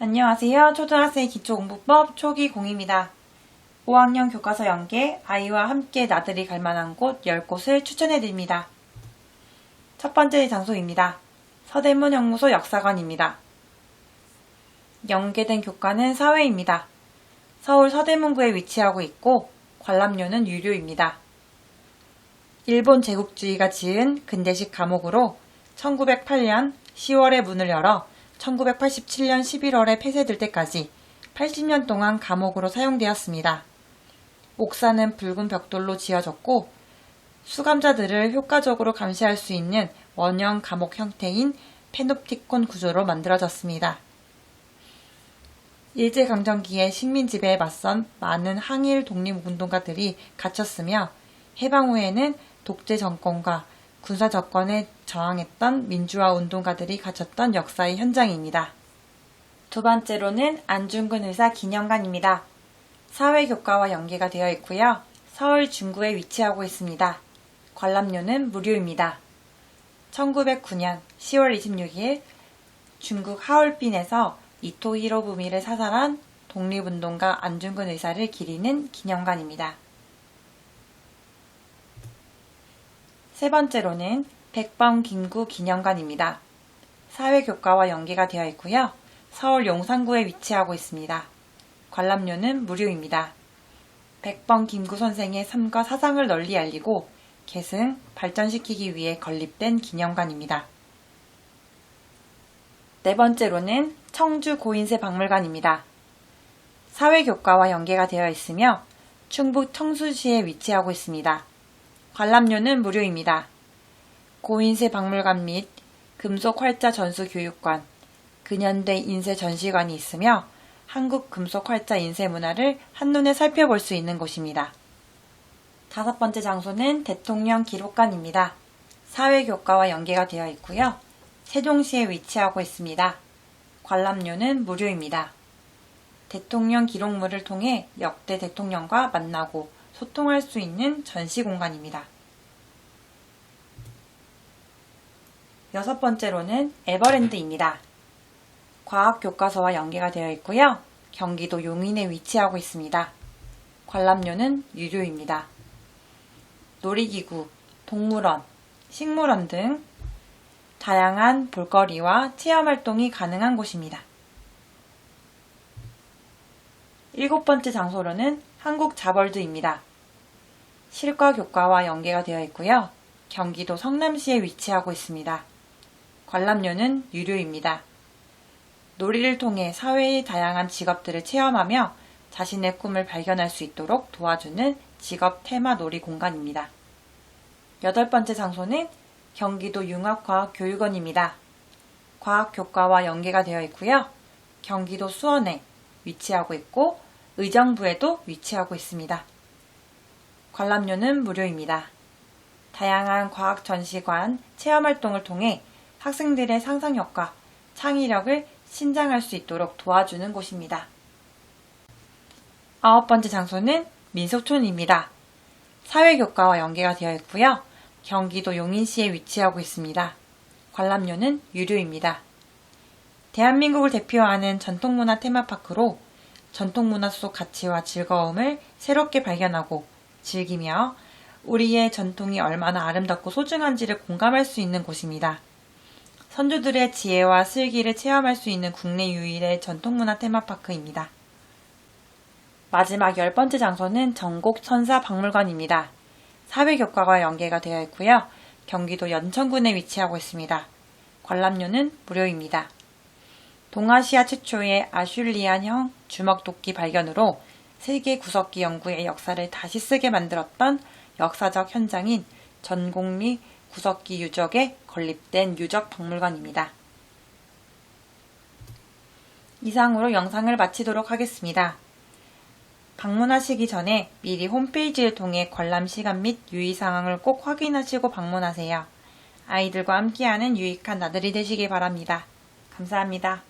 안녕하세요. 초등학생 기초공부법 초기 공입니다. 5학년 교과서 연계 아이와 함께 나들이 갈 만한 곳 10곳을 추천해 드립니다. 첫 번째 장소입니다. 서대문 형무소 역사관입니다. 연계된 교과는 사회입니다. 서울 서대문구에 위치하고 있고 관람료는 유료입니다. 일본 제국주의가 지은 근대식 감옥으로 1908년 10월에 문을 열어 1987년 11월에 폐쇄될 때까지 80년 동안 감옥으로 사용되었습니다. 옥사는 붉은 벽돌로 지어졌고 수감자들을 효과적으로 감시할 수 있는 원형 감옥 형태인 페놉티콘 구조로 만들어졌습니다. 일제강점기에 식민지배에 맞선 많은 항일 독립운동가들이 갇혔으며 해방 후에는 독재 정권과 군사 정권에 저항했던 민주화 운동가들이 갇혔던 역사의 현장입니다. 두 번째로는 안중근 의사 기념관입니다. 사회 교과와 연계가 되어 있고요. 서울 중구에 위치하고 있습니다. 관람료는 무료입니다. 1909년 10월 26일 중국 하얼빈에서 이토 히로부미를 사살한 독립운동가 안중근 의사를 기리는 기념관입니다. 세 번째로는 백범 김구 기념관입니다. 사회교과와 연계가 되어 있고요. 서울 용산구에 위치하고 있습니다. 관람료는 무료입니다. 백범 김구 선생의 삶과 사상을 널리 알리고 계승, 발전시키기 위해 건립된 기념관입니다. 네 번째로는 청주 고인세 박물관입니다. 사회교과와 연계가 되어 있으며 충북 청수시에 위치하고 있습니다. 관람료는 무료입니다. 고인세 박물관 및 금속 활자 전수 교육관, 근현대 인쇄 전시관이 있으며 한국 금속 활자 인쇄 문화를 한눈에 살펴볼 수 있는 곳입니다. 다섯 번째 장소는 대통령 기록관입니다. 사회 교과와 연계가 되어 있고요. 세종시에 위치하고 있습니다. 관람료는 무료입니다. 대통령 기록물을 통해 역대 대통령과 만나고 소통할 수 있는 전시 공간입니다. 여섯 번째로는 에버랜드입니다. 과학 교과서와 연계가 되어 있고요. 경기도 용인에 위치하고 있습니다. 관람료는 유료입니다. 놀이기구, 동물원, 식물원 등 다양한 볼거리와 체험 활동이 가능한 곳입니다. 일곱 번째 장소로는 한국 자벌드입니다. 실과 교과와 연계가 되어 있고요. 경기도 성남시에 위치하고 있습니다. 관람료는 유료입니다. 놀이를 통해 사회의 다양한 직업들을 체험하며 자신의 꿈을 발견할 수 있도록 도와주는 직업 테마 놀이 공간입니다. 여덟 번째 장소는 경기도 융합과학교육원입니다. 과학교과와 연계가 되어 있고요. 경기도 수원에 위치하고 있고 의정부에도 위치하고 있습니다. 관람료는 무료입니다. 다양한 과학 전시관 체험 활동을 통해 학생들의 상상력과 창의력을 신장할 수 있도록 도와주는 곳입니다. 아홉 번째 장소는 민속촌입니다. 사회교과와 연계가 되어 있고요. 경기도 용인시에 위치하고 있습니다. 관람료는 유료입니다. 대한민국을 대표하는 전통문화 테마파크로 전통 문화 속 가치와 즐거움을 새롭게 발견하고 즐기며 우리의 전통이 얼마나 아름답고 소중한지를 공감할 수 있는 곳입니다. 선조들의 지혜와 슬기를 체험할 수 있는 국내 유일의 전통문화 테마파크입니다. 마지막 열 번째 장소는 전곡 천사 박물관입니다. 사회교과와 연계가 되어 있고요. 경기도 연천군에 위치하고 있습니다. 관람료는 무료입니다. 동아시아 최초의 아슐리안형 주먹도끼 발견으로 세계 구석기 연구의 역사를 다시 쓰게 만들었던 역사적 현장인 전곡리 구석기 유적에 건립된 유적 박물관입니다. 이상으로 영상을 마치도록 하겠습니다. 방문하시기 전에 미리 홈페이지를 통해 관람 시간 및 유의 사항을 꼭 확인하시고 방문하세요. 아이들과 함께하는 유익한 나들이 되시기 바랍니다. 감사합니다.